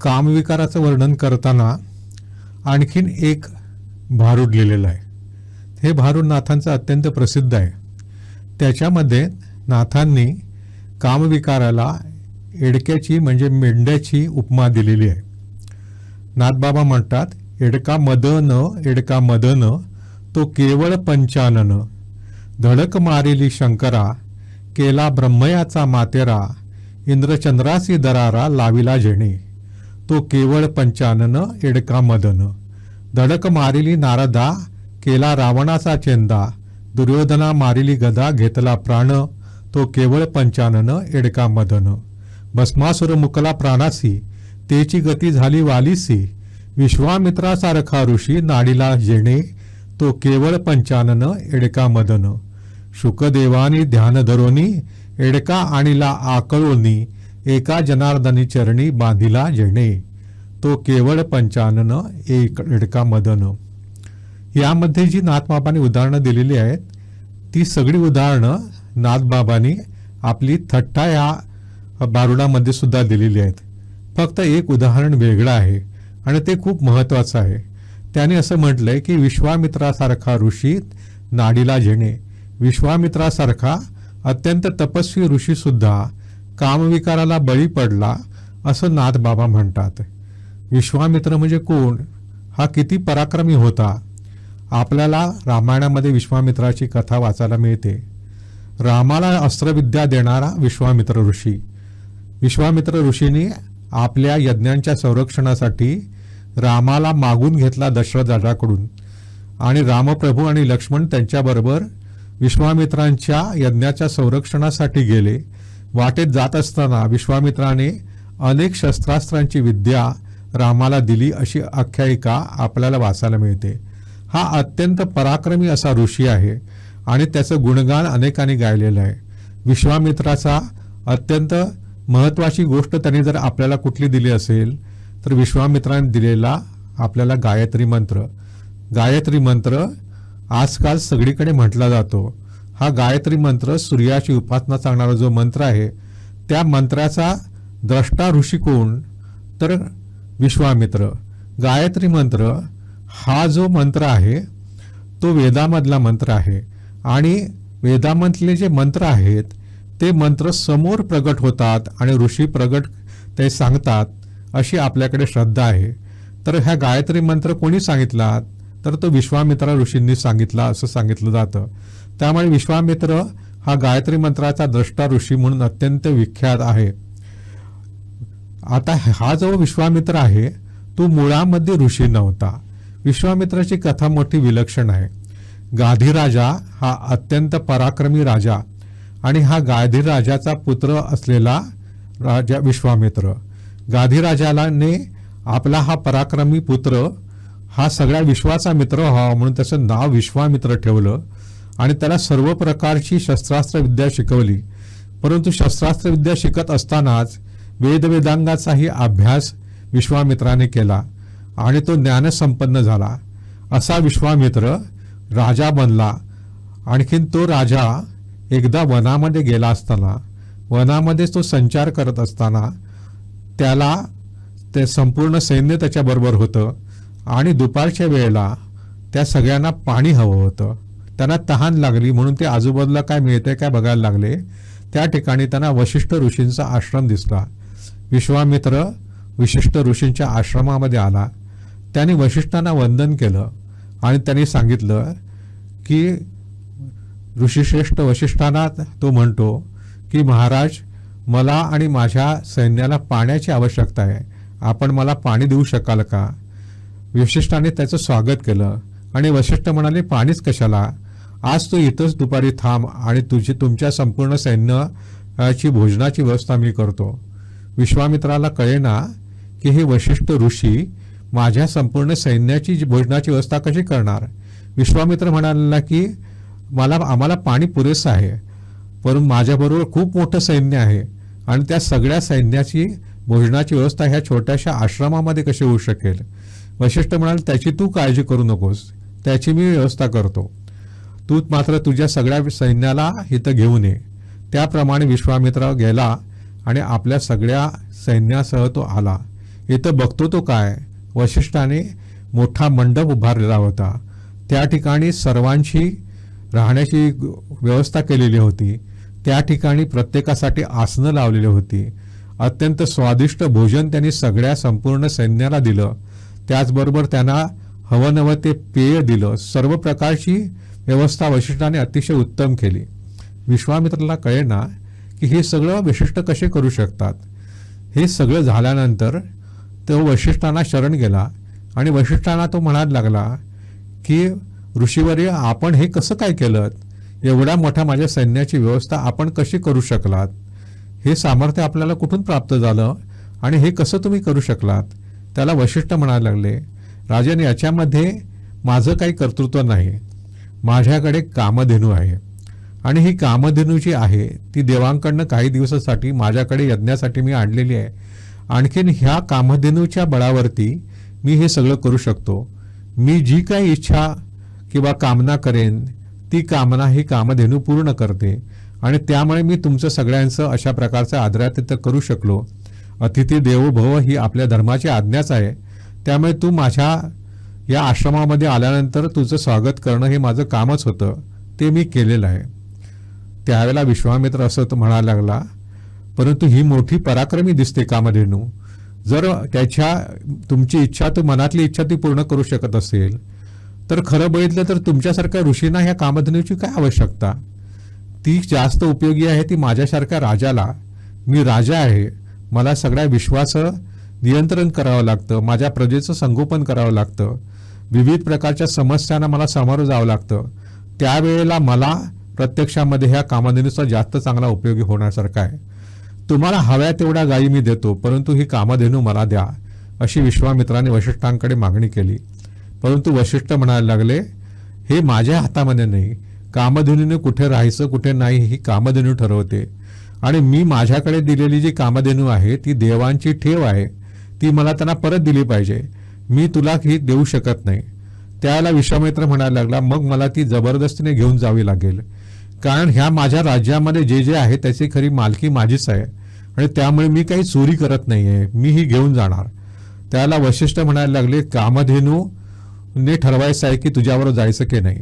कामविकाराचं वर्णन करताना आणखीन एक भारूड लिहिलेलं आहे. हे भारूड नाथांचं अत्यंत प्रसिद्ध आहे. त्याच्यामध्ये नाथांनी कामविकाराला एडक्याची म्हणजे मेंढ्याची उपमा दिलेली आहे. नाथबाबा म्हणतात एडका मदन एडका मदन तो केवळ पंचानन. धडक मारिली शंकरा केला ब्रह्मयाचा मातेरा इंद्रचंद्रासी दरारा लाविला जेणे. तो केवळ पंचानन एडका मदन धडक मारिली नारदा केला रावणाचा चेंदा. दुर्योधना मारिली गदा घेतला प्राण. तो केवळ पंचानन एडका मदन भस्मासुर मुकला प्राणासी. तेची गती झाली वालीसी. विश्वामित्रासारखा ऋषी नाडीला जेणे. तो केवळ पंचानन एडका मदन शुकदेवानी ध्यान धरोनी एडका आणिला आकळोनी. एका जनार्दनी चरणी बांधिला जेणे. तो केवळ पंचानन एक एडका मदन. यामध्ये जी नाथबाबांनी उदाहरणं दिलेली आहेत ती सगळी उदाहरणं नाथबाबांनी आपली थट्टा या बारुडामध्ये सुद्धा दिलेली आहेत. फक्त एक उदाहरण वेगळं आहे आणि ते खूप महत्त्वाचं आहे. त्याने असं म्हटलं आहे की विश्वामित्रासारखा ऋषी नाडीला झेणे विश्वामित्रासारखा अत्यंत तपस्वी ऋषीसुद्धा कामविकाराला बळी पडला असं नाथबाबा म्हणतात. विश्वामित्र म्हणजे कोण? हा किती पराक्रमी होता. आपल्याला रामायणामध्ये विश्वामित्राची कथा वाचायला मिळते. रामाला अस्त्रविद्या देणारा विश्वामित्र ऋषी. विश्वामित्र ऋषीने आपल्या यज्ञांच्या संरक्षणासाठी रामाला मागून घेतला दशरथ राजाकडून. आणि रामप्रभू आणि लक्ष्मण त्यांच्याबरोबर विश्वामित्रांच्या यज्ञाच्या संरक्षणासाठी गेले. वाटेत जात असताना विश्वामित्राने अनेक शस्त्रास्त्रांची विद्या रामाला दिली अशी आख्यायिका आपल्याला वाचायला मिळते. हा अत्यंत पराक्रमी असा ऋषी आहे आणि त्याचं गुणगान अनेकांनी गायलेलं आहे. विश्वामित्राचा अत्यंत महत्त्वाची गोष्ट त्यांनी जर आपल्याला कुठली दिली असेल तर विश्वामित्राने दिलेला आपल्याला गायत्री मंत्र. गायत्री मंत्र आजकाल सगळीकडे म्हटला जातो. हा गायत्री मंत्र सूर्याची उपासना सांगणारा जो मंत्र आहे त्या मंत्राचा द्रष्टा ऋषी कोण? तर विश्वामित्र. गायत्री मंत्र हा जो मंत्र आहे तो वेदामधला मंत्र आहे आणि वेदामधले जे मंत्र आहेत ते मंत्र समोर प्रगट होतात आणि ऋषी प्रगट ते सांगतात अशी आपल्याकडे श्रद्धा आहे. तर ह्या गायत्री मंत्र कोणी सांगितला तर तो विश्वामित्रा ऋषींनी सांगितला असं सांगितलं जातं. त्यामुळे विश्वामित्र हा गायत्री मंत्राचा द्रष्टा ऋषी म्हणून अत्यंत विख्यात आहे. आता हा जो विश्वामित्र आहे तो मुळामध्ये ऋषी नव्हता. विश्वामित्राची कथा मोठी विलक्षण आहे. गाधीराजा हा अत्यंत पराक्रमी राजा आणि हा गाधीराजाचा पुत्र असलेला राजा विश्वामित्र. गाधीराजाने आपला हा पराक्रमी पुत्र हा सगळ्या विश्वाचा मित्र व्हावा म्हणून त्याचं नाव विश्वामित्र ठेवलं. आणि त्याला सर्व प्रकारची शस्त्रास्त्र विद्या शिकवली. परंतु शस्त्रास्त्र विद्या शिकत असतानाच वेदवेदांगाचाही अभ्यास विश्वामित्राने केला आणि तो ज्ञानसंपन्न झाला. असा विश्वामित्र राजा बनला. आणखीन तो राजा एकदा वनामध्ये गेला असताना वनामध्येच तो संचार करत असताना त्याला ते संपूर्ण सैन्य त्याच्याबरोबर होतं आणि दुपारच्या वेळेला त्या सगळ्यांना पाणी हवं होतं. त्यांना तहान लागली म्हणून ते आजूबाजूला काय मिळते काय बघायला लागले त्या ठिकाणी त्यांना वशिष्ठ ऋषींचा आश्रम दिसला. विश्वामित्र विशिष्ट ऋषींच्या आश्रमामध्ये आला. त्याने वशिष्ठांना वंदन केलं आणि त्यांनी सांगितलं की ऋषीश्रेष्ठ वशिष्ठांना तो म्हणतो की महाराज मला आणि माझ्या सैन्याला पाण्याची आवश्यकता आहे. आपण मला पाणी देऊ शकाल का? विशिष्टाने त्याचं स्वागत केलं आणि वशिष्ठ म्हणाले पाणीच कशाला? आज तू इथंच दुपारी थांब आणि तुझी तुमच्या संपूर्ण सैन्याची भोजनाची व्यवस्था मी करतो. विश्वामित्राला कळेना की हे वशिष्ठ ऋषी माझ्या संपूर्ण सैन्याची भोजनाची व्यवस्था कशी करणार? विश्वामित्र म्हणाला की मला आम्हाला पाणी पुरेसं आहे परंतु माझ्याबरोबर खूप मोठं सैन्य आहे आणि त्या सगळ्या सैन्याची भोजनाची व्यवस्था ह्या छोट्याशा आश्रमामध्ये कशी होऊ शकेल? वशिष्ठ म्हणाल त्याची तू काळजी करू नकोस त्याची मी व्यवस्था करतो. तू मात्र तुझ्या सगळ्या सैन्याला इथं घेऊन ये. त्याप्रमाणे विश्वामित्र गेला आणि आपल्या सगळ्या सैन्यासह तो आला. इथं बघतो तो काय? वशिष्ठाने मोठा मंडप उभारलेला होता. त्या ठिकाणी सर्वांची राहण्याची व्यवस्था केलेली होती. त्या ठिकाणी प्रत्येकासाठी आसनं लावलेली होती. अत्यंत स्वादिष्ट भोजन त्यांनी सगळ्या संपूर्ण सैन्याला दिलं. त्याचबरोबर त्यांना हवं नवं ते पेय दिलं. सर्व प्रकारची व्यवस्था वशिष्ठाने अतिशय उत्तम केली. विश्वामित्राला कळेना की हे सगळं वशिष्ठ कसे करू शकतात. हे सगळं झाल्यानंतर तो वशिष्ठांना शरण गेला आणि वशिष्ठांना तो म्हणायला लागला की ऋषीवर्य आपण हे कसं काय केलं एवढ्या मोठ्या माझ्या सैन्याची व्यवस्था आपण कशी करू शकलात? हे सामर्थ्य आपल्याला कुठून प्राप्त झालं? आणि हे कसं तुम्ही करू शकलात? त्याला वशिष्ठ म्हणायला लागले. राजन याच्यामध्ये माझं काही कर्तृत्व नाही. माझ्याकडे कामधेनू आहे. आणि ही कामधेनू जी आहे ती देवांकडनं काही दिवसासाठी माझ्याकडे यज्ञासाठी मी आणलेली आहे. आणखीन ह्या कामधेनूच्या बळावरती मी हे सगळं करू शकतो. मी जी काही इच्छा किंवा कामना करेन ती कामना ही कामधेनू पूर्ण करते. आणि त्यामुळे मी तुमचं सगळ्यांचं अशा प्रकारचं आदरातिथ्य करू शकलो. अतिथी देवो भव ही आपल्या धर्माची आज्ञाच आहे. त्यामुळे तू माझ्या या आश्रमामध्ये आल्यानंतर तुझं स्वागत करणं हे माझं कामच होतं. ते मी केलेलं आहे. त्यावेळेला विश्वामित्र असं म्हणायला लागला परंतु ही मोठी पराक्रमी दिसते कामधेनू जर त्याच्या तुमची इच्छा तू मनातली इच्छा ती पूर्ण करू शकत असेल तर खरं बघितलं तर तुमच्यासारख्या ऋषींना ह्या कामधेनूची काय आवश्यकता? ती जास्त उपयोगी आहे ती माझ्यासारख्या राजाला. मी राजा आहे. मला सगळ्या विश्वाचं नियंत्रण करावं लागतं. माझ्या प्रजेचं संगोपन करावं लागतं. विविध प्रकारच्या समस्यांना मला सामोरं जावं लागतं. त्यावेळेला मला प्रत्यक्षामध्ये ह्या कामधेनूचा जास्त चांगला उपयोगी होण्यासारखा आहे. तुम्हाला हव्या तेवढ्या गायी मी देतो परंतु ही कामधेनू मला द्या अशी विश्वामित्राने वशिष्ठांकडे मागणी केली. परंतु वशिष्ठ म्हणायला लागले हे माझ्या हातामध्ये नाही. कामधेनूने कुठे राहायचं कुठे नाही ही कामधेनू ठरवते. आणि मी माझ्याकडे दिलेली जी कामधेनू आहे ती देवांची ठेव आहे. ती मला त्यांना परत दिली पाहिजे. मी तुला ही देऊ शकत नाही. त्याला विश्वामित्र म्हणायला लागला मग मला ती जबरदस्तीने घेऊन जावी लागेल. कारण ह्या माझ्या राज्यामध्ये जे जे आहे त्याची खरी मालकी माझीच आहे. आणि त्यामुळे मी काही चोरी करत नाही आहे मी ही घेऊन जाणार. त्याला वशिष्ठ म्हणायला लागले कामधेनू ने ठरवायचं आहे की तुझ्यावर जायचं की नाही.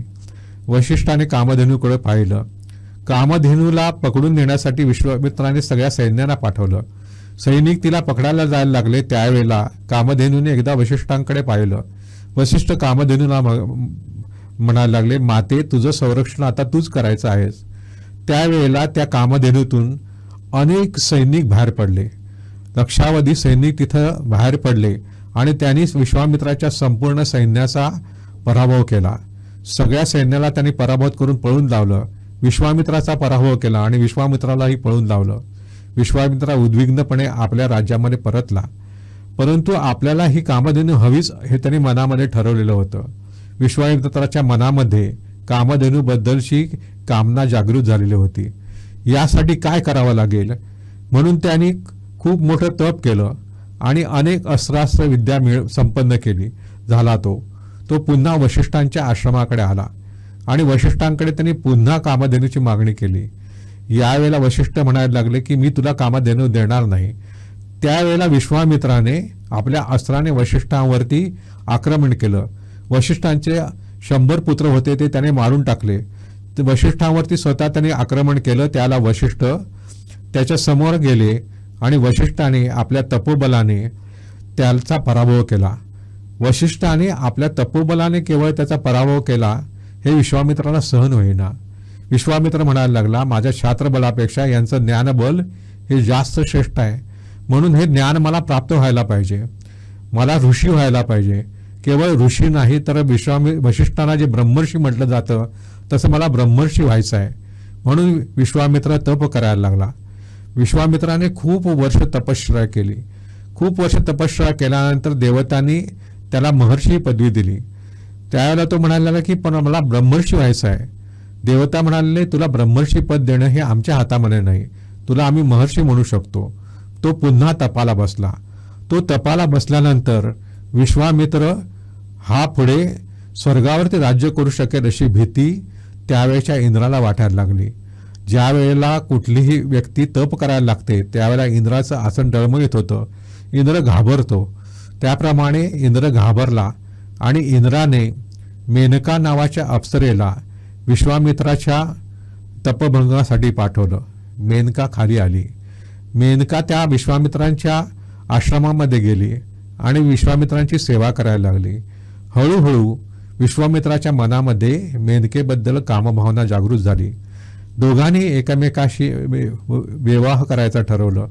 वशिष्ठाने कामधेनूकडे पाहिलं. कामधेनूला पकडून नेण्यासाठी विश्वामित्राने सगळ्या सैन्यांना पाठवलं. सैनिक तिला पकडायला जायला लागले त्यावेळेला कामधेनूने एकदा वशिष्ठांकडे पाहिलं. वशिष्ठ कामधेनूला म्हणायला लागले माते तुझं संरक्षण आता तूच करायचं आहेस. त्यावेळेला त्या कामधेनूतून अनेक सैनिक बाहेर पडले. लक्षावधी सैनिक तिथं बाहेर पडले आणि त्यांनी विश्वामित्राच्या संपूर्ण सैन्याचा पराभव केला. सगळ्या सैन्याला त्यांनी पराभूत करून पळून लावलं. विश्वामित्राचा पराभव केला आणि विश्वामित्रालाही पळून लावलं. विश्वामित्रा उद्विग्नपणे आपल्या राज्यामध्ये परतला. परंतु आपल्याला ही कामधेनू हवीच हे त्यांनी मनामध्ये ठरवलेलं होतं. विश्वामित्राच्या मनामध्ये कामधेनूबद्दलची कामना जागृत झालेली होती. यासाठी काय करावं लागेल? म्हणून त्यांनी खूप मोठं तप केलं आणि अनेक अस्त्रास्त्र विद्या मिळ संपन्न केली. झाला तो. तो पुन्हा वशिष्ठांच्या आश्रमाकडे आला आणि वशिष्ठांकडे त्यांनी पुन्हा कामधेनूची मागणी केली. यावेळेला वशिष्ठ म्हणायला लागले की मी तुला कामात देणं देणार नाही. त्यावेळेला विश्वामित्राने आपल्या अस्त्राने वशिष्ठांवरती आक्रमण केलं. वशिष्ठांचे शंभर पुत्र होते ते त्याने मारून टाकले. ते वशिष्ठांवरती स्वतः त्याने आक्रमण केलं. त्याला वशिष्ठ त्याच्यासमोर गेले आणि वशिष्ठाने आपल्या तपोबलाने त्याचा पराभव केला. वशिष्ठाने आपल्या तपोबलाने केवळ त्याचा पराभव केला हे विश्वामित्राला सहन होईना. विश्वामित्र म्हणायला लागला माझ्या छात्रबलापेक्षा यांचं ज्ञानबल हे जास्त श्रेष्ठ आहे. म्हणून हे ज्ञान मला प्राप्त व्हायला पाहिजे. मला ऋषी व्हायला पाहिजे. केवळ ऋषी नाही तर विश्वामि वशिष्ठांना जे ब्रह्मर्षी म्हटलं जातं तसं मला ब्रह्मर्षी व्हायचं आहे. म्हणून विश्वामित्र तप करायला लागला. विश्वामित्राने खूप वर्ष तपश्चर्या केली. खूप वर्ष तपश्चर्या केल्यानंतर देवतांनी त्याला महर्षी पदवी दिली. त्यावेळेला तो म्हणालेला की पण मला ब्रह्मर्षी व्हायचं आहे. देवता म्हणाले तुला ब्रह्मर्षी पद देणं हे आमच्या हातामध्ये नाही. तुला आम्ही महर्षी म्हणू शकतो. तो पुन्हा तपाला बसला. तो तपाला बसल्यानंतर विश्वामित्र हा पुढे स्वर्गावरती राज्य करू शकेल अशी भीती त्यावेळेच्या इंद्राला वाटायला लागली. ज्या वेळेला कुठलीही व्यक्ती तप करायला लागते त्यावेळेला इंद्राचं आसन डळमळीत होतं. इंद्र घाबरतो. त्याप्रमाणे इंद्र घाबरला आणि इंद्राने मेनका नावाच्या अप्सरेला विश्वामित्राच्या तपभंगासाठी पाठवलं. मेनका खाली आली. मेनका त्या विश्वामित्रांच्या आश्रमामध्ये गेली आणि विश्वामित्रांची सेवा करायला लागली. हळूहळू विश्वामित्राच्या मनामध्ये मेनकेबद्दल कामभावना जागृत झाली. दोघांनी एकमेकाशी विवाह करायचं ठरवलं.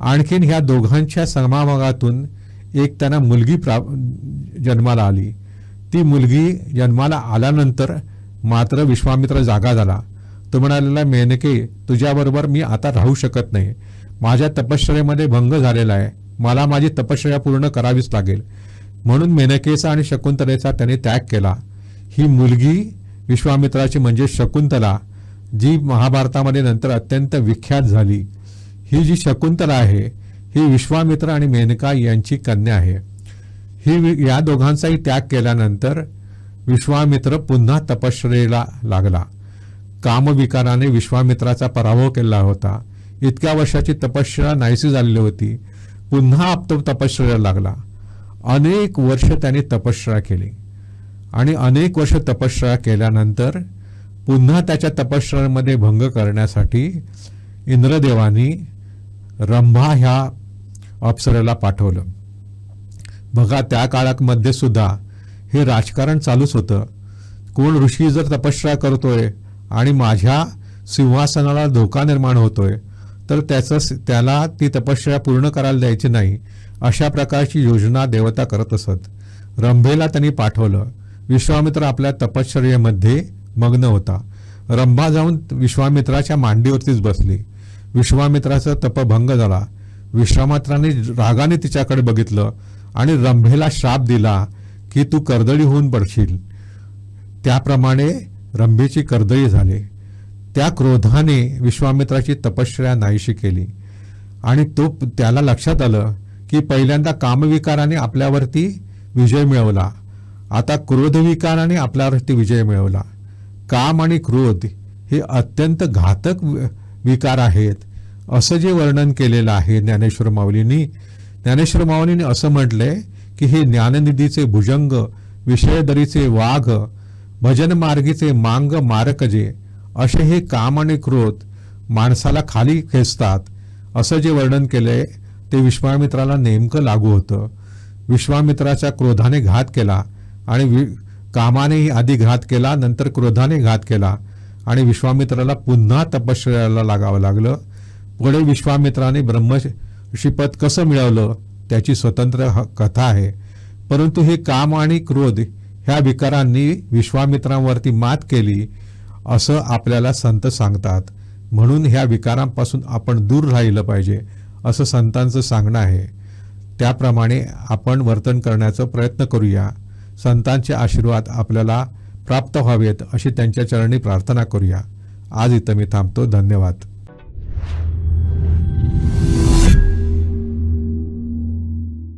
आणखीन ह्या दोघांच्या समाभागातून एक त्यांना मुलगी प्रा जन्माला आली. ती मुलगी जन्माला आल्यानंतर मात्र विश्वामित्र जागा झाला. तो म्हणालेला मेनके तुझ्याबरोबर मी आता राहू शकत नाही. माझ्या तपश्चर्यामध्ये भंग झालेला आहे. मला माझी तपश्चर्या पूर्ण करावीच लागेल. म्हणून मेनकेचा आणि शकुंतलेचा त्याने त्याग केला. ही मुलगी विश्वामित्राची म्हणजे शकुंतला जी महाभारतामध्ये नंतर अत्यंत विख्यात झाली. ही जी शकुंतला आहे ही विश्वामित्र आणि मेनका यांची कन्या आहे. ही वि- या दोघांचाही त्याग केल्यानंतर विश्वामित्र पुन्हा तपश्चर्येला लागला. कामविकाराने विश्वामित्राचा पराभव केला होता. इतक्या वर्षाची तपश्चर्या नाहीशी झालेली होती. पुन्हा आप तो तपश्चर्याला लागला. अनेक वर्ष त्याने तपश्चर्या केली. आणि अनेक वर्ष तपश्चर्या केल्यानंतर पुन्हा त्याच्या तपश्चर्यामध्ये भंग करण्यासाठी इंद्रदेवानी रंभा ह्या अप्सरेला पाठवलं. बघा त्या काळामध्ये सुद्धा हे राजकारण चालूच होतं. कोण ऋषी जर तपश्चर्या करतोय आणि माझ्या सिंहासनाला धोका निर्माण होतोय तर त्याचं त्याला ती तपश्चर्या पूर्ण करायला द्यायची नाही अशा प्रकारची योजना देवता करत असत. रंभेला त्यांनी पाठवलं. विश्वामित्र आपल्या तपश्चर्येमध्ये मग्न होता. रंभा जाऊन विश्वामित्राच्या मांडीवरतीच बसली. विश्वामित्राचा तपभंग झाला. विश्वामित्राने रागाने तिच्याकडे बघितलं आणि रंभेला श्राप दिला की तू कर्दळी होऊन पडशील त्याप्रमाणे रंभेची कर्दळी झाले. त्या क्रोधाने विश्वामित्राची तपश्चर्या नाहीशी केली. आणि तो त्याला लक्षात आलं की पहिल्यांदा कामविकाराने आपल्यावरती विजय मिळवला. आता क्रोधविकाराने आपल्यावरती विजय मिळवला. काम आणि क्रोध हे अत्यंत घातक विकार आहेत. असं जे वर्णन केलेलं आहे ज्ञानेश्वर माऊलींनी ज्ञानेश्वर माऊलींनी असं म्हटलंय की हे ज्ञाननिधीचे भुजंग विषयदरीचे वाघ भजन मार्गीचे मांग मारकजे असे हे काम आणि क्रोध माणसाला खाली खेचतात असं जे वर्णन केलंय ते विश्वामित्राला नेमकं लागू होतं. विश्वामित्राच्या क्रोधाने घात केला आणि वि कामानेही आधी घात केला नंतर क्रोधाने घात केला आणि विश्वामित्राला पुन्हा तपश्चर्याला लागावं लागलं. पुढे विश्वामित्राने ब्रह्मशिपद कसं मिळवलं? त्याची स्वतंत्र ह- कथा आहे. परंतु हे काम आणि क्रोध ह्या विकारांनी विश्वामित्रांवरती मात केली असं आपल्याला संत सांगतात. म्हणून ह्या विकारांपासून आपण दूर राहिलं पाहिजे असं संतांचं सांगणं आहे. त्याप्रमाणे आपण वर्तन करण्याचा प्रयत्न करूया. संतांचे आशीर्वाद आपल्याला प्राप्त व्हावेत अशी त्यांच्या चरणी प्रार्थना करूया. आज इथं मी थांबतो. धन्यवाद.